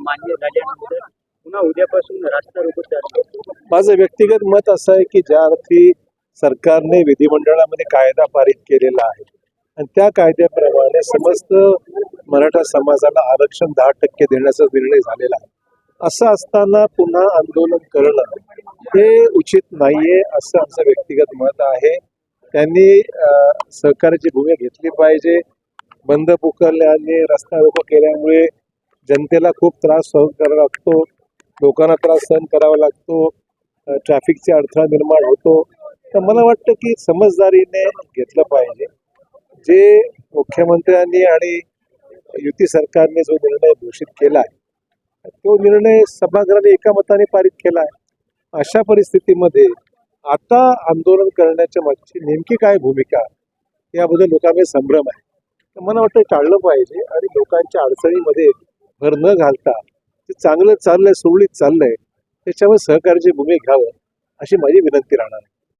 मान्य झाल्यानंतर पुन्हा उद्यापासून रास्ता रोको माझं व्यक्तिगत मत असं आहे की ज्या अर्थी सरकारने विधिमंडळामध्ये कायदा पारित केलेला आहे आणि त्या कायद्याप्रमाणे समस्त मराठा समाजाला आरक्षण दहा टक्के देण्याचा निर्णय झालेला आहे. असं असताना पुन्हा आंदोलन करणं हे उचित नाहीये असं आमचं व्यक्तिगत मत आहे. त्यांनी सहकार्याची भूमिका घेतली पाहिजे. बंद पुकारल्याने रस्ता रोको केल्यामुळे जनतेला खूप त्रास सहन करावा लागतो. लोकांना त्रास सहन करावा लागतो. अ, ट्रॅफिकचे अडथळा निर्माण होतो. तर मला वाटतं की समजदारीने घेतलं पाहिजे. जे मुख्यमंत्र्यांनी आणि युती सरकारने जो निर्णय घोषित केला आहे तो निर्णय सभागृहाने एका मताने पारित केला आहे. अशा परिस्थितीमध्ये आता आंदोलन करण्याच्या मागची नेमकी काय भूमिका याबद्दल लोकांमध्ये संभ्रम आहे. तर मला वाटतं टाळलं पाहिजे आणि लोकांच्या अडचणीमध्ये भर न घालता ते चांगलं चाललंय सुरळीत चाललंय त्याच्यावर सहकार्याची भूमिका घ्यावं अशी माझी विनंती राहणार आहे.